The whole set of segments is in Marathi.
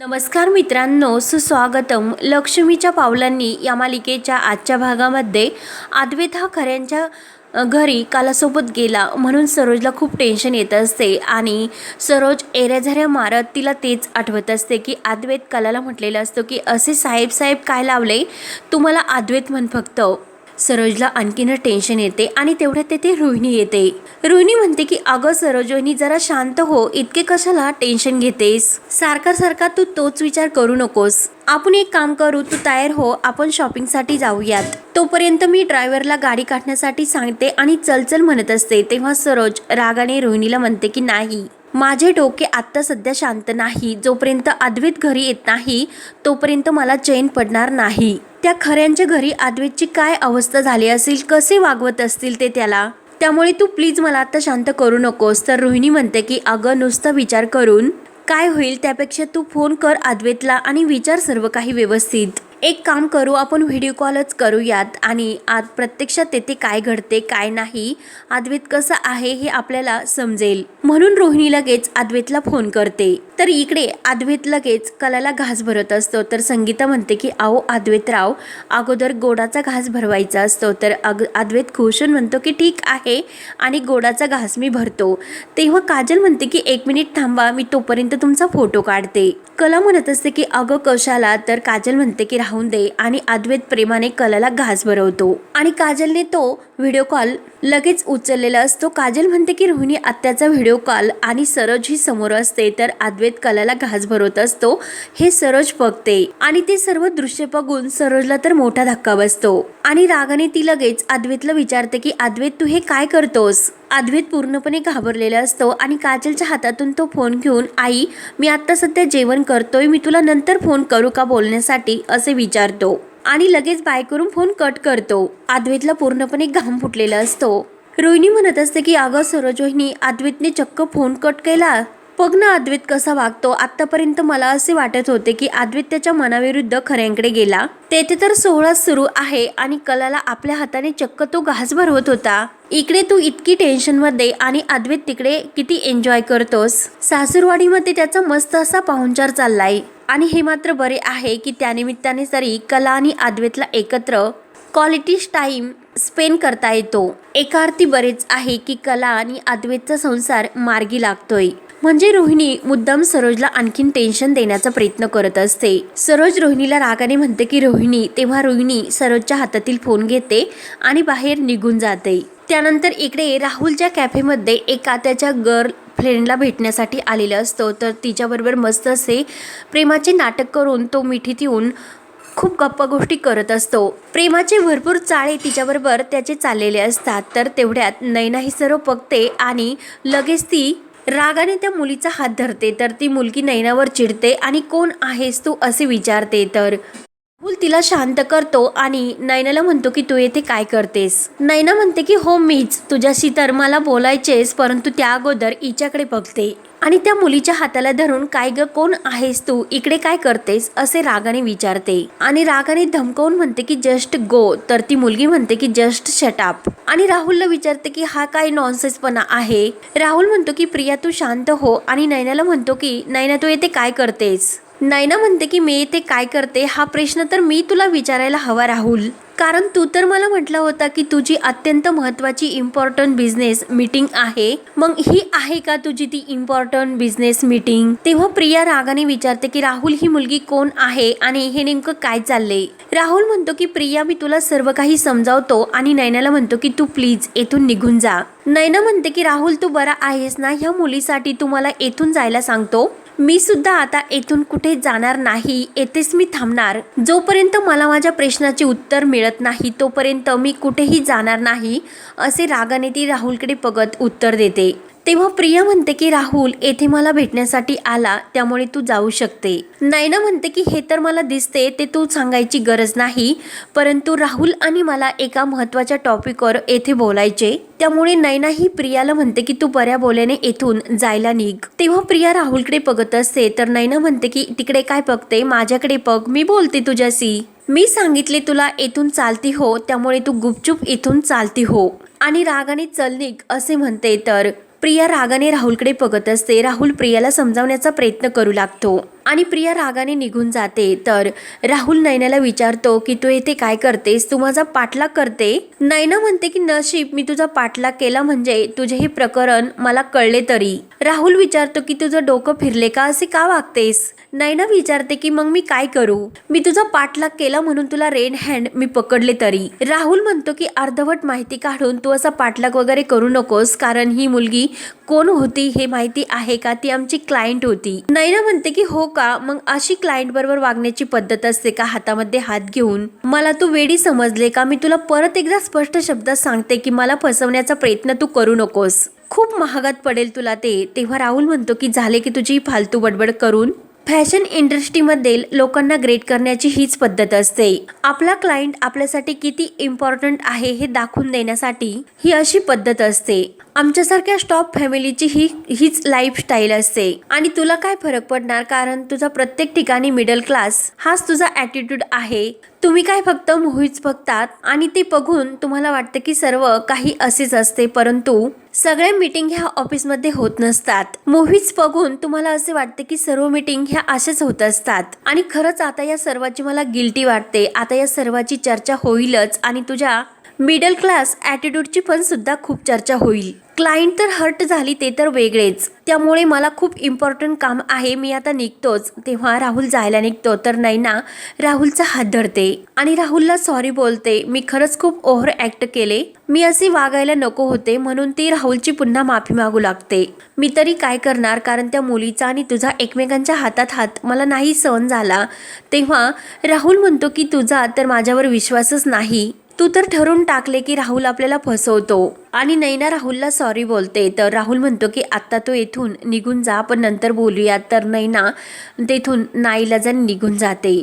नमस्कार मित्रांनो सुस्वागतम. लक्ष्मीच्या पावलांनी या मालिकेच्या आजच्या भागामध्ये अद्वैत हा खऱ्यांच्या घरी कालासोबत गेला. म्हणून सरोजला खूप टेन्शन येत असते आणि सरोज एऱ्याझऱ्या मारत तिला तेच आठवत असते की अद्वैत कलाला म्हटलेलं असतो की असे साहेब साहेब काय लावले? तुम्हाला अद्वैत म्हण फक्त. सरोजला आणखीन टेन्शन येते आणि तेवढ्यात तेथे रोहिणी येते. रोहिणी म्हणते की अगं सरोज जरा शांत हो. इतके कशाला टेन्शन घेतेस? सारखा सारखा तू तोच विचार करू नकोस. आपण एक काम करू तू तयार हो. आपण शॉपिंगसाठी जाऊयात. तोपर्यंत मी ड्रायव्हरला गाडी काढण्यासाठी सांगते आणि चलचल म्हणत असते. तेव्हा सरोज रागाने रोहिणीला म्हणते की नाही. माझे डोके आत्ता सध्या शांत नाही. जोपर्यंत अद्वैत घरी येत नाही तोपर्यंत मला चैन पडणार नाही. त्या खऱ्यांच्या घरी अद्वैतची काय अवस्था झाली असेल कसे वागवत असतील ते त्याला? त्यामुळे तू प्लीज मला आता शांत करू नकोस. तर रोहिणी म्हणते की अगं नुसता विचार करून. काय होईल त्यापेक्षा तू फोन कर अद्वैतला आणि विचार सर्व काही व्यवस्थित. एक काम करू आपण व्हिडिओ कॉलच करूयात. आणि आज प्रत्यक्षात तेथे काय घडते काय नाही अद्वैत कसं आहे हे आपल्याला समजेल. म्हणून रोहिणी लगेच अद्वैतला फोन करते. तर इकडे अद्वैत लगेच कलाला घास भरत असतो. तर संगीता म्हणते की आओ अद्वैतराव अगोदर गोडाचा घास भरवायचा असतो. तर अग अद्वैत खुशून म्हणतो की ठीक आहे आणि गोडाचा घास मी भरतो. तेव्हा काजल म्हणते की एक मिनिट थांबा मी तोपर्यंत तुमचा फोटो काढते. कला म्हणत असते की अगं कशाला? तर काजल म्हणते की राहून दे आणि अद्वैत प्रेमाने कलाला घास भरवतो. आणि काजलने तो व्हिडिओ कॉल लगेच उचललेला असतो. काजल म्हणते की रोहिणी आत्याचा व्हिडिओ कॉल आणि सरोज ही समोर असते तर अद्वैत कलाला घास भरवत असतो. हे सरोज बघते आणि ते सर्व दृश्य बघून सरोजला तर मोठा धक्का बसतो. आणि रागाने ती लगेच अद्वैतला विचारते की अद्वैत तू हे काय करतोस? अद्वैत पूर्णपणे घाबरलेला असतो आणि काजलच्या हातातून तो फोन घेऊन आई मी आत्ता सध्या जेवण करतोय मी तुला नंतर फोन करू का बोलण्यासाठी? असे विचारतो. आणि लगेच बाय करून फोन कट करतो. अद्वैतला पूर्णपणे घाम फुटलेला असतो. रोहिणी म्हणत असते की अगं सरोज रोहिणी अद्वैतने चक्क फोन कट केला. बघ ना अद्वैत कसा वागतो. आतापर्यंत मला असे वाटत होते की अद्वैत त्याच्या मनाविरुद्ध खऱ्यांकडे गेला. तेथे तर सोहळा सुरू आहे आणि कलाला आपल्या हाताने चक्क तो घास भरवत होता. इकडे तू इतकी टेन्शनमध्ये आणि अद्वैत तिकडे किती एन्जॉय करतोस. सासूरवाडीमध्ये त्याचा मस्त असा पाहुणचार चाललाय. आणि हे मात्र बरे आहे की त्यानिमित्ताने तरी कला आणि आद्वेतला एकत्र क्वालिटी टाईम स्पेंड करता येतो. एका अर्थी बरेच आहे की कला आणि अद्वैतचा संसार मार्गी लागतोय. म्हणजे रोहिणी मुद्दाम सरोजला आणखीन टेन्शन देण्याचा प्रयत्न करत असते. सरोज रोहिणीला रागाने म्हणते की रोहिणी तेव्हा रोहिणी सरोजच्या हातातील फोन घेते आणि बाहेर निघून जाते. त्यानंतर इकडे राहुलच्या कॅफेमध्ये एका त्याच्या गर्ल फ्रेंडला भेटण्यासाठी आलेला असतो. तर तिच्याबरोबर मस्त असे प्रेमाचे नाटक करून तो मिठीत येऊन खूप गप्पा गोष्टी करत असतो. प्रेमाचे भरपूर चाळे तिच्याबरोबर त्याचे चाललेले असतात. तर तेवढ्यात नैना ही सर्व पकते आणि लगेच ती रागाने त्या मुलीचा हात धरते. तर ती मुलगी नैनावर चिडते आणि कोण आहेस तू? असे विचारते. तर राहुल तिला शांत करतो आणि नैनाला म्हणतो की तू येथे काय करतेस? नैना म्हणते की हो मीच. तुझ्याशी तर मला बोलायचेस परंतु त्या अगोदर हिच्याकडे बघते. आणि त्या मुलीच्या हाताला धरून काय ग कोण आहेस तू? इकडे काय करतेस? असे रागाने विचारते. आणि रागाने धमकवून म्हणते की जस्ट गो. तर ती मुलगी म्हणते की जस्ट शटअप आणि राहुलला विचारते की हा काय नॉनसेन्सपणा आहे? राहुल म्हणतो की प्रिया तू शांत हो. आणि नैनाला म्हणतो की नैना तू येथे काय करतेस? नैना म्हणते की मी इथे काय करते? हा प्रश्न तर मी तुला विचारायला हवा राहुल. कारण तू तर मला म्हटलं होता की तुझी अत्यंत महत्वाची इम्पॉर्टंट बिझनेस मीटिंग आहे. मग ही आहे का तुझी ती इम्पॉर्टंट बिझनेस मीटिंग तेव्हा प्रिया रागाने विचारते की राहुल ही मुलगी कोण आहे आणि हे नेमकं काय चाललंय? राहुल म्हणतो की प्रिया मी तुला सर्व काही समजावतो आणि नैनाला म्हणतो की तू प्लीज येथून निघून जा. नैना म्हणते की राहुल तू बरा आहेस ना? ह्या मुलीसाठी तू मला येथून जायला सांगतो. मी सुद्धा आता येथून कुठे जाणार नाही येथेच मी थांबणार. जोपर्यंत मला माझ्या प्रश्नाचे उत्तर मिळत नाही तोपर्यंत मी कुठेही जाणार नाही असे रागाने ती राहुलकडे बघत उत्तर देते. तेव्हा प्रिया म्हणते की राहुल येथे मला भेटण्यासाठी आला त्यामुळे तू जाऊ शकते. नैना म्हणते की हे तर मला दिसते ते तू सांगायची गरज नाही परंतु राहुल आणि मला एका महत्त्वाच्या टॉपिकवर येथे बोलायचे. त्यामुळे नैना ही प्रियाला म्हणते की तू बऱ्या बोल्याने येथून जायला निघ. तेव्हा प्रिया राहुलकडे बघत असते तर नैना म्हणते की तिकडे काय बघते? माझ्याकडे बघ मी बोलते तुझ्याशी. मी सांगितले तुला येथून चालती हो त्यामुळे तू गुपचूप इथून चालती हो. आणि रागाने चल निघ असे म्हणते तर प्रिया रागाने राहुलकडे बघत असते. राहुल प्रियाला समजावण्याचा प्रयत्न करू लागतो. आणि प्रिया रागाने निघून जाते. तर राहुल नैनाला विचारतो की तू येथे काय करतेस? तू माझा पाठलाग करते? नैना म्हणते की नशीब मी तुझा पाठलाग केला म्हणजे तुझे हे प्रकरण मला कळले तरी. राहुल विचारतो की तुझं डोकं फिरले का? असे का वागतेस? नैना विचारते की मग मी काय करू? मी तुझा पाठलाग केला म्हणून तुला रेड हँड मी पकडले तरी. राहुल म्हणतो की अर्धवट माहिती काढून तू असा पाठलाग वगैरे करू नकोस कारण ही मुलगी कोण होती हे माहिती आहे का? ती आमची क्लायंट होती. नैना म्हणते की हो का? का? मग अशी क्लायंट बरोबर वागण्याची पद्धत असते का? हातामध्ये हात घेऊन? मला तू वेडी समजले का? मी तुला परत एकदा स्पष्ट शब्दात सांगते की मला फसवण्याचा प्रयत्न तू करू नकोस. खूप महागात पडेल तुला ते. तेव्हा राहुल म्हणतो की झाले की तुझी फालतू बडबड करून? फॅशन इंडस्ट्रीमध्ये लोकांना ग्रेट करण्याची हीच पद्धत असते. आपला क्लायंट आपल्यासाठी किती इम्पॉर्टंट आहे हे दाखवून देण्यासाठी ही अशी पद्धत असते. आमच्यासारख्या स्टॉप फॅमिलीची ही हीच लाईफस्टाईल असते. आणि तुला काय फरक पडणार? कारण तुझा प्रत्येक ठिकाणी मिडल क्लास हाच तुझा ॲटिट्यूड आहे. तुम्ही काय फक्त मूवीज बघतात आणि ते बघून तुम्हाला वाटतं की सर्व काही असेच असते. परंतु सगळ्या मीटिंग ह्या ऑफिसमध्ये होत नसतात. मूवीज बघून तुम्हाला असे वाटते की सर्व मीटिंग ह्या असेच होत असतात. आणि खरंच आता या सर्वाची मला गिल्टी वाटते. आता या सर्वाची चर्चा होईलच आणि तुझ्या मिडल क्लास ॲटिट्यूडची पण सुद्धा खूप चर्चा होईल. क्लायंट तर हर्ट झाली ते तर वेगळेच. त्यामुळे मला खूप इम्पॉर्टंट काम आहे मी आता निघतोच. तेव्हा राहुल जायला निघतो तर नाही ना राहुलचा हात धरते. आणि राहुलला सॉरी बोलते मी खरंच खूप ओव्हर ॲक्ट केले. मी असे वागायला नको होते म्हणून ती राहुलची पुन्हा माफी मागू लागते. मी तरी काय करणार कारण त्या मुलीचा आणि तुझा एकमेकांच्या हातात हात मला नाही सहन झाला. तेव्हा राहुल म्हणतो की तुझा तर माझ्यावर विश्वासच नाही. तू तर ठरवून टाकले की राहुल आपल्याला फसवतो. आणि नैना राहुलला सॉरी बोलते. तर राहुल म्हणतो की आत्ता तो येथून निघून जा पण नंतर बोलूयात. तर नैना तेथून नाईलाजाने निघून जाते.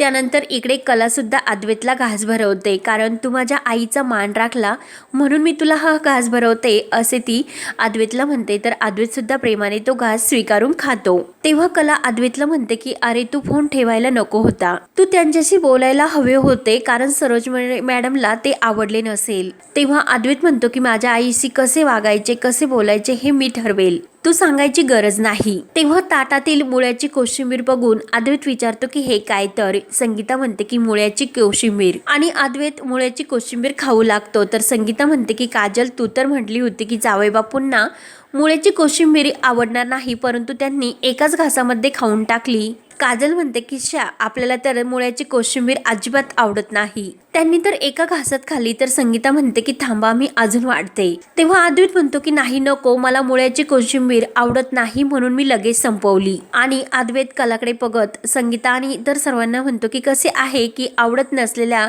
त्यानंतर इकडे कलासुद्धा अद्वैतला घास भरवते. कारण तू माझ्या आईचा मान राखला म्हणून मी तुला हा घास भरवते असे ती अद्वैतला म्हणते. तर अद्वैतसुद्धा प्रेमाने तो घास स्वीकारून खातो. तेव्हा कला अद्वैतला म्हणते की अरे तू फोन ठेवायला नको होता. तू त्यांच्याशी बोलायला हवे होते कारण सरोज मॅडमला ते आवडले नसेल. तेव्हा अद्वैत म्हणतो की माझ्या आईशी कसे वागायचे कसे बोलायचे हे मी ठरवेल. तू सांगायची गरज नाही. तेव्हा ताटातील मुळ्याची कोशिंबीर बघून अद्वैत विचारतो की हे काय तर? संगीता म्हणते की मुळ्याची कोशिंबीर. आणि अद्वैत मुळ्याची कोशिंबीर खाऊ लागतो. तर संगीता म्हणते की काजल तू तर म्हटली होती की जावई पुन्हा मुळ्याची कोशिंबीर आवडणार नाही परंतु त्यांनी एकाच घासामध्ये खाऊन टाकली. काजल म्हणते की शा आपल्याला तर मुळ्याची कोशिंबीर अजिबात आवडत नाही. त्यांनी तर एका घासात खाल्ली तर संगीता म्हणते की थांबा मी अजून वाढते. तेव्हा अद्वैत म्हणतो की नाही नको मला मुळ्याची कोशिंबीर आवडत नाही म्हणून मी लगेच संपवली. आणि अद्वैत कलाकडे बघत संगीता आणि इतर सर्वांना म्हणतो की कसे आहे की आवडत नसलेल्या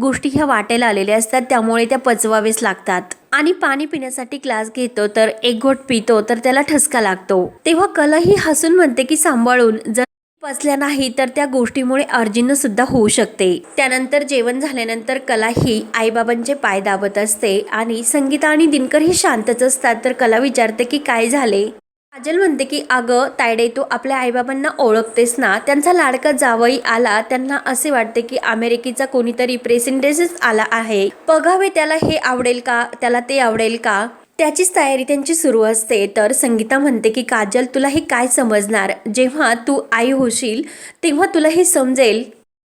गोष्टी ह्या वाटायला आलेल्या असतात त्यामुळे त्या पचवावेच लागतात. आणि पाणी पिण्यासाठी ग्लास घेतो तर एक घोट पितो तर त्याला ठसका लागतो. तेव्हा कला ही हसून म्हणते की सांभाळून जर पचल्या नाही तर त्या गोष्टीमुळे अर्जीनं सुद्धा होऊ शकते. त्यानंतर जेवण झाल्यानंतर कला ही आईबाबांचे पाय दाबत असते आणि संगीता आणि दिनकर ही शांतच असतात. तर कला विचारते की काय झाले? काजल म्हणते की अगं तायडे तू आपल्या आईबाबांना ओळखतेस ना? त्यांचा लाडका जावई आला. त्यांना असे वाटते की अमेरिकेचा कोणीतरी प्रेसिडेंटच आला आहे. बघावे त्याला हे आवडेल का? त्याला ते आवडेल का? त्याचीच तयारी त्यांची सुरू असते. तर संगीता म्हणते की काजल तुला हे काय समजणार? जेव्हा तू आई होशील तेव्हा तुला हे समजेल.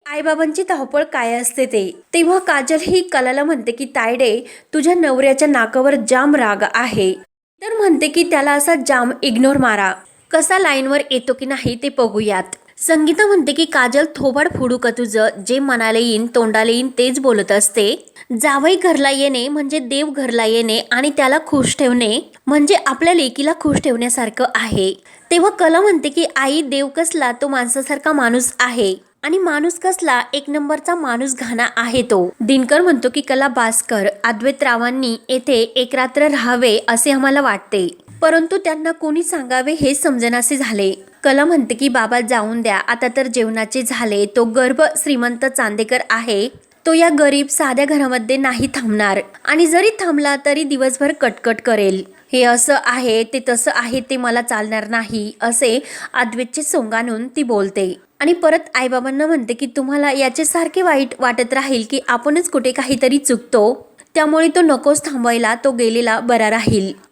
आईबाबांची धावपळ काय असते ते? तेव्हा काजल ही कलाला म्हणते की तायडे तुझ्या नवऱ्याच्या नाकावर जाम राग आहे. तर म्हणते की त्याला असा जाम इग्नोर मारा. कसा लाईनवर येतो की नाही ते बघूयात. संगीता म्हणते की काजल थोबाड फोडू का तुझं? जे मनाला येईन तोंडाला येईन तेच बोलत असते. जावई घरला येणे म्हणजे देव घरला येणे आणि त्याला खुश ठेवणे म्हणजे आपल्या लेकीला खुश ठेवण्यासारखं आहे. तेव्हा कला म्हणते की आई देव कसला? तो माणसासारखा माणूस आहे. आणि माणूस कसला? एक नंबरचा माणूस घाणा आहे तो. दिनकर म्हणतो की कला भास्कर अद्वैतरावांनी येथे एक रात्र राहावे असे आम्हाला वाटते. परंतु त्यांना कोणी सांगावे हे समजनासे झाले. कला म्हणते की बाबा जाऊन द्या. आता तर जेवणाचे झाले. तो गर्भ श्रीमंत चांदेकर आहे. तो या गरीब साध्या घरामध्ये नाही थांबणार. आणि जरी थांबला तरी दिवसभर कटकट करेल. हे असं आहे ते तसं आहे ते मला चालणार नाही असे अद्वैतचे सोंगानून ती बोलते. आणि परत आईबाबांना म्हणते की तुम्हाला याचे सारखे वाईट वाटत राहील की आपणच कुठे काहीतरी चुकतो. त्यामुळे तो नकोच थांबवायला तो गेलेला बरा राहील.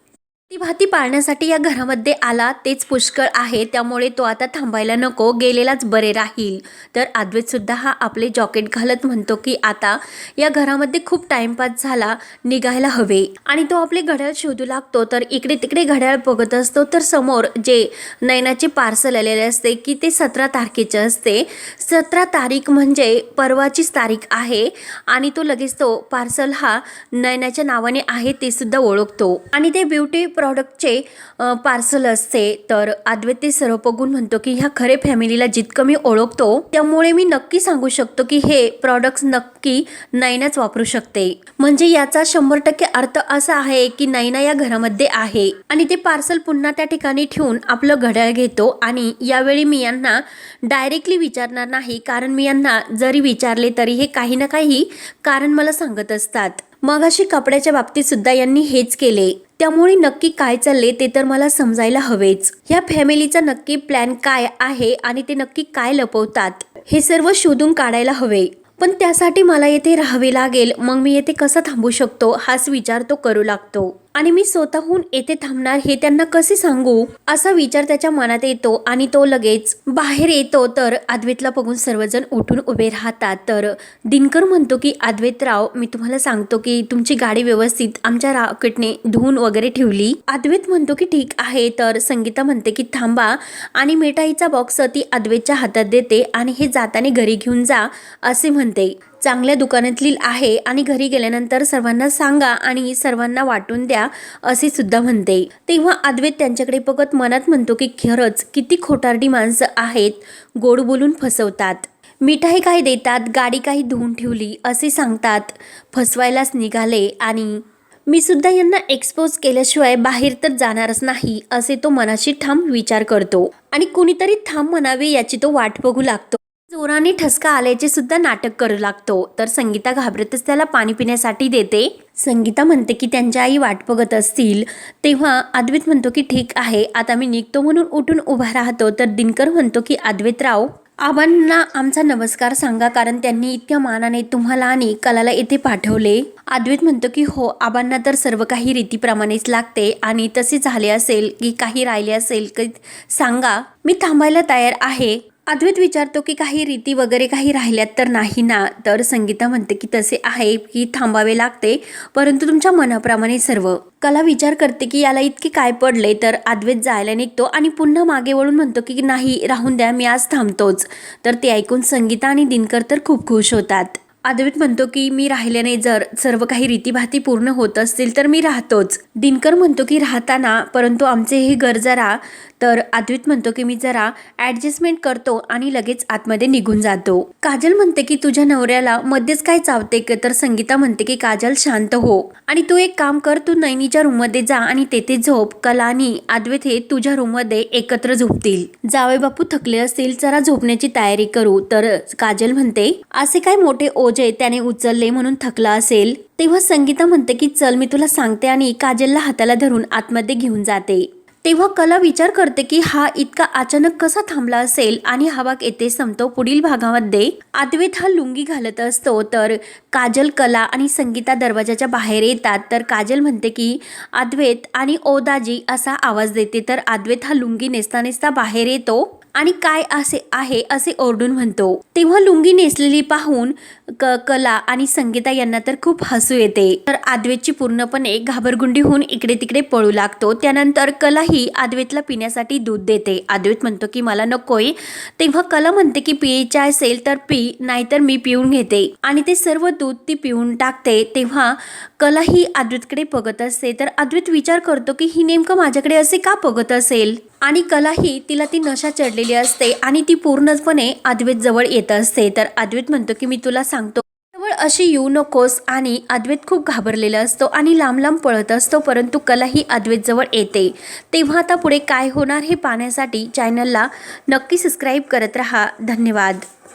ती भाती पाळण्यासाठी या घरामध्ये आला तेच पुष्कळ आहे त्यामुळे तो आता थांबायला नको गेलेलाच बरे राहील. तर अद्वैतसुद्धा हा आपले जॉकेट घालत म्हणतो की आता या घरामध्ये खूप टाइमपास झाला निघायला हवे. आणि तो आपले घड्याळ शोधू लागतो तर इकडे तिकडे घड्याळ बघत असतो तर समोर जे नयनाचे पार्सल आलेले असते की ते सतरा तारखेचे असते. सतरा तारीख म्हणजे परवाचीच तारीख आहे आणि तो लगेच तो पार्सल हा नयनाच्या नावाने आहे ते सुद्धा ओळखतो. आणि ते ब्युटी प्रॉडक्टचे पार्सल असते तर आद्वेते सर्व बघून म्हणतो की ह्या खरे फॅमिलीला जितकं मी ओळखतो त्यामुळे मी नक्की सांगू शकतो की हे प्रॉडक्ट्स नक्की नैनाच वापरू शकते. म्हणजे याचा शंभर टक्के अर्थ असा आहे की नैना या घरामध्ये आहे आणि ते पार्सल पुन्हा त्या ठिकाणी ठेवून आपलं घड्याळ घेतो आणि यावेळी मी यांना डायरेक्टली विचारणार नाही कारण मी यांना जरी विचारले तरी हे काही ना काही कारण मला सांगत असतात. मग अशी कपड्याच्या बाबतीत सुद्धा यांनी हेच केले. त्यामुळे नक्की काय चालले ते तर मला समजायला हवेच. या फॅमिलीचा नक्की प्लॅन काय आहे आणि ते नक्की काय लपवतात हे सर्व शोधून काढायला हवे. पण त्यासाठी मला येथे राहावे लागेल मग मी येथे कसं थांबू शकतो हाच विचार तो करू लागतो. आणि मी स्वतःहून येथे थांबणार हे त्यांना कसे सांगू? असा विचार त्याच्या मनात येतो आणि तो लगेच बाहेर येतो. तर अद्वैतला बघून सर्वजण उठून उभे राहतात. तर दिनकर म्हणतो की अद्वैतराव मी तुम्हाला सांगतो की तुमची गाडी व्यवस्थित आमच्या राकेटने धुवून वगैरे ठेवली. अद्वैत म्हणतो की ठीक आहे. तर संगीता म्हणते की थांबा. आणि मिठाईचा बॉक्स ती अद्वैतच्या हातात देते आणि हे जाताना घरी घेऊन जा असे म्हणते. चांगल्या दुकानातील आहे आणि घरी गेल्यानंतर सर्वांना सांगा आणि सर्वांना वाटून द्या असे सुद्धा म्हणते. तेव्हा अद्वैत त्यांच्याकडे बघत मनात म्हणतो की खरंच किती खोटारडी माणसं आहेत गोड बोलून फसवतात. मिठाई काही देतात गाडी काही धुवून ठेवली असे सांगतात. फसवायलाच निघाले आणि मी सुद्धा यांना एक्सपोज केल्याशिवाय बाहेर तर जाणारच नाही असे तो मनाशी ठाम विचार करतो. आणि कुणीतरी थांब म्हणावे याची तो वाट बघू लागतो. जोराने ठसका आल्याचे सुद्धा नाटक करू लागतो. तर संगीता घाबरतच त्याला पाणी पिण्यासाठी देते. संगीता म्हणते की त्यांच्या आई वाट बघत असतील. तेव्हा अद्वैत म्हणतो की ठीक आहे आता मी निघतो म्हणून उठून उभा राहतो. तर दिनकर म्हणतो की अद्वैतराव आबांना आमचा नमस्कार सांगा कारण त्यांनी इतक्या मानाने तुम्हाला आणि कलाला येथे पाठवले. अद्वैत म्हणतो की हो आबांना तर सर्व काही रीतीप्रमाणेच लागते आणि तसे झाले असेल की काही राहिले असेल की सांगा मी थांबायला तयार आहे. अद्वैत विचारतो की काही रीती वगैरे काही राहिल्यात तर नाही ना? तर संगीता म्हणते की तसे आहे की थांबावे लागते. परंतु तुमच्या मनाप्रमाणे सर्व. कला विचार करते की याला इतके काय पडले तर अद्वैत जायला निघतो आणि पुन्हा मागे वळून म्हणतो की नाही राहून द्या मी आज थांबतोच. तर ते ऐकून संगीता आणि दिनकर तर खूप खुश होतात. अद्वैत म्हणतो की मी राहिल्याने जर सर्व काही रीतीभाती पूर्ण होत असतील तर मी राहतोच. दिनकर म्हणतो की राहताना परंतु आमचे हे घर जरा तर अद्वैत म्हणतो की मी जरा ऍडजस्टमेंट करतो आणि लगेच आतमध्ये निघून जातो. काजल म्हणते की तुझ्या नवऱ्याला मध्येच काय चावते क- तर संगीता म्हणते की काजल शांत हो. आणि तू एक काम कर तू नैनीच्या रूममध्ये जा आणि तेथे झोप. कलानी अद्वैत हे तुझ्या रूममध्ये एकत्र झोपतील. जावे बापू थकले असतील जरा झोपण्याची तयारी करू. तर काजल म्हणते असे काय मोठे ओझे त्याने उचलले म्हणून थकला असेल? तेव्हा संगीता म्हणते की चल मी तुला सांगते आणि काजलला हाताला धरून आतमध्ये घेऊन जाते. तेव्हा कला विचार करते की हा इतका अचानक कसा थांबला असेल आणि हा भाग येथे संपतो पुढील भागामध्ये. अद्वैत हा लुंगी घालत असतो तर काजल कला आणि संगीता दरवाजाच्या बाहेर येतात. तर काजल म्हणते की अद्वैत आणि ओदाजी असा आवाज देते. तर अद्वैत हा लुंगी नेसता नेसता बाहेर येतो. आणि काय असे आहे असे ओरडून म्हणतो. तेव्हा लुंगी नेसलेली पाहून क कला आणि संगीता यांना तर खूप हसू येते. तर आद्वेतची पूर्णपणे घाबरगुंडी होऊन इकडे तिकडे पळू लागतो. त्यानंतर कला ही पिण्यासाठी दूध देते. आद्वेत म्हणतो की मला नकोय. तेव्हा कला म्हणते की पियचे असेल तर पी नाहीतर मी पिऊन घेते. आणि ते सर्व दूध ती पिऊन टाकते. तेव्हा कला ही अद्वैतकडे बघत असते. तर अद्वैत विचार करतो की ही नेमकं माझ्याकडे असे का बघत असेल? आणि कलाही तिला ती नशा चढलेली असते आणि ती पूर्णपणे अद्वैत जवळ येत असते. तर अद्वैत म्हणतो की मी तुला सांगतो जवळ अशी येऊ नकोस आणि अद्वैत खूप घाबरलेला असतो आणि लांब लांब पळत असतो परंतु कला ही अद्वैत जवळ येते. तेव्हा आता पुढे काय होणार हे पाहण्यासाठी चॅनलला नक्की सबस्क्राईब करत राहा. धन्यवाद.